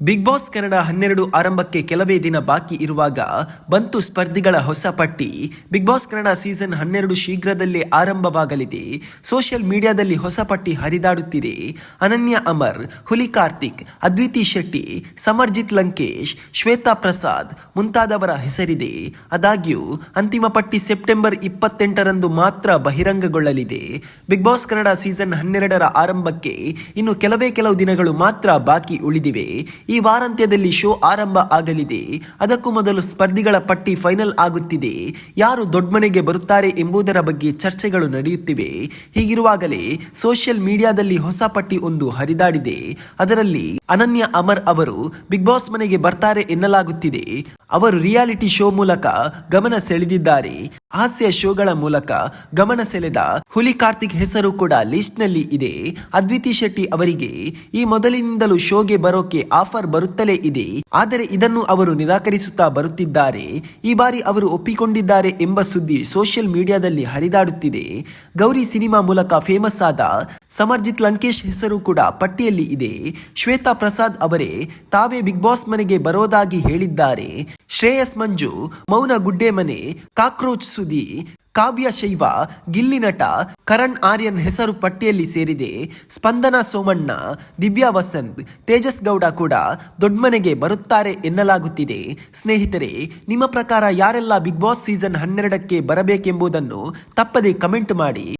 Big Boss Kannada ಹನ್ನೆರಡು ಆರಂಭಕ್ಕೆ ಕೆಲವೇ ದಿನ ಬಾಕಿ ಇರುವಾಗ ಬಂತು ಸ್ಪರ್ಧಿಗಳ ಹೊಸ ಪಟ್ಟಿ. ಬಿಗ್ ಬಾಸ್ ಕನ್ನಡ ಸೀಸನ್ ಹನ್ನೆರಡು ಶೀಘ್ರದಲ್ಲೇ ಆರಂಭವಾಗಲಿದೆ. ಸೋಷಿಯಲ್ ಮೀಡಿಯಾದಲ್ಲಿ ಹೊಸ ಪಟ್ಟಿ ಹರಿದಾಡುತ್ತಿದೆ. ಅನನ್ಯ ಅಮರ್, ಹುಲಿ ಕಾರ್ತಿಕ್, ಅದ್ವಿತಿ ಶೆಟ್ಟಿ, ಸಮರ್ಜಿತ್ ಲಂಕೇಶ್, ಶ್ವೇತಾ ಪ್ರಸಾದ್ ಮುಂತಾದವರ ಹೆಸರಿದೆ. ಆದಾಗ್ಯೂ, ಅಂತಿಮ ಪಟ್ಟಿ ಸೆಪ್ಟೆಂಬರ್ ಇಪ್ಪತ್ತೆಂಟರಂದು ಮಾತ್ರ ಬಹಿರಂಗಗೊಳ್ಳಲಿದೆ. ಬಿಗ್ ಬಾಸ್ ಕನ್ನಡ ಸೀಸನ್ ಹನ್ನೆರಡರ ಆರಂಭಕ್ಕೆ ಇನ್ನು ಕೆಲವೇ ಕೆಲವು ದಿನಗಳು ಮಾತ್ರ ಬಾಕಿ ಉಳಿದಿವೆ. ಈ ವಾರಾಂತ್ಯದಲ್ಲಿ ಶೋ ಆರಂಭ ಆಗಲಿದೆ. ಅದಕ್ಕೂ ಮೊದಲು ಸ್ಪರ್ಧಿಗಳ ಪಟ್ಟಿ ಫೈನಲ್ ಆಗುತ್ತಿದೆ. ಯಾರು ದೊಡ್ಡಮನೆಗೆ ಬರುತ್ತಾರೆ ಎಂಬುದರ ಬಗ್ಗೆ ಚರ್ಚೆಗಳು ನಡೆಯುತ್ತಿವೆ. ಹೀಗಿರುವಾಗಲೇ ಸೋಷಿಯಲ್ ಮೀಡಿಯಾದಲ್ಲಿ ಹೊಸ ಪಟ್ಟಿ ಒಂದು ಹರಿದಾಡಿದೆ. ಅದರಲ್ಲಿ ಅನನ್ಯ ಅಮರ್ ಅವರು ಬಿಗ್ ಬಾಸ್ ಮನೆಗೆ ಬರ್ತಾರೆ ಎನ್ನಲಾಗುತ್ತಿದೆ. ಅವರು ರಿಯಾಲಿಟಿ ಶೋ ಮೂಲಕ ಗಮನ ಸೆಳೆದಿದ್ದಾರೆ. ಹಾಸ್ಯ ಶೋಗಳ ಮೂಲಕ ಗಮನ ಸೆಳೆದ ಹುಲಿ ಕಾರ್ತಿಕ್ ಹೆಸರು ಕೂಡ ಲಿಸ್ಟ್ನಲ್ಲಿ ಇದೆ. ಅದ್ವಿತಿ ಶೆಟ್ಟಿ ಅವರಿಗೆ ಈ ಮೊದಲಿನಿಂದಲೂ ಶೋಗೆ ಬರೋಕೆ ಆಫರ್ ಬರುತ್ತಲೇ ಇದೆ. ಆದರೆ ಇದನ್ನು ಅವರು ನಿರಾಕರಿಸುತ್ತಾ ಬರುತ್ತಿದ್ದಾರೆ. ಈ ಬಾರಿ ಅವರು ಒಪ್ಪಿಕೊಂಡಿದ್ದಾರೆ ಎಂಬ ಸುದ್ದಿ ಸೋಷಿಯಲ್ ಮೀಡಿಯಾದಲ್ಲಿ ಹರಿದಾಡುತ್ತಿದೆ. ಗೌರಿ ಸಿನಿಮಾ ಮೂಲಕ ಫೇಮಸ್ ಆದ ಸಮರ್ಜಿತ್ ಲಂಕೇಶ್ ಹೆಸರು ಕೂಡ ಪಟ್ಟಿಯಲ್ಲಿ ಇದೆ. ಶ್ವೇತಾ ಪ್ರಸಾದ್ ಅವರೇ ತಾವೇ ಬಿಗ್ ಬಾಸ್ ಮನೆಗೆ ಬರೋದಾಗಿ ಹೇಳಿದ್ದಾರೆ. ಶ್ರೇಯಸ್ ಮಂಜು, ಮೌನ ಗುಡ್ಡೆ ಮನೆ, ಕಾಕ್ರೋಚ್ ಸುದಿ, ಕಾವ್ಯ ಶೈವ, ಗಿಲ್ಲಿ ನಟ ಕರಣ್ ಆರ್ಯನ್ ಹೆಸರು ಪಟ್ಟಿಯಲ್ಲಿ ಸೇರಿದೆ. ಸ್ಪಂದನ ಸೋಮಣ್ಣ, ದಿವ್ಯಾ ವಸಂತ್, ತೇಜಸ್ ಗೌಡ ಕೂಡ ದೊಡ್ಮನೆಗೆ ಬರುತ್ತಾರೆ ಎನ್ನಲಾಗುತ್ತಿದೆ. ಸ್ನೇಹಿತರೆ, ನಿಮ್ಮ ಪ್ರಕಾರ ಯಾರೆಲ್ಲ ಬಿಗ್ ಬಾಸ್ ಸೀಸನ್ ಹನ್ನೆರಡಕ್ಕೆ ಬರಬೇಕೆಂಬುದನ್ನು ತಪ್ಪದೆ ಕಮೆಂಟ್ ಮಾಡಿ.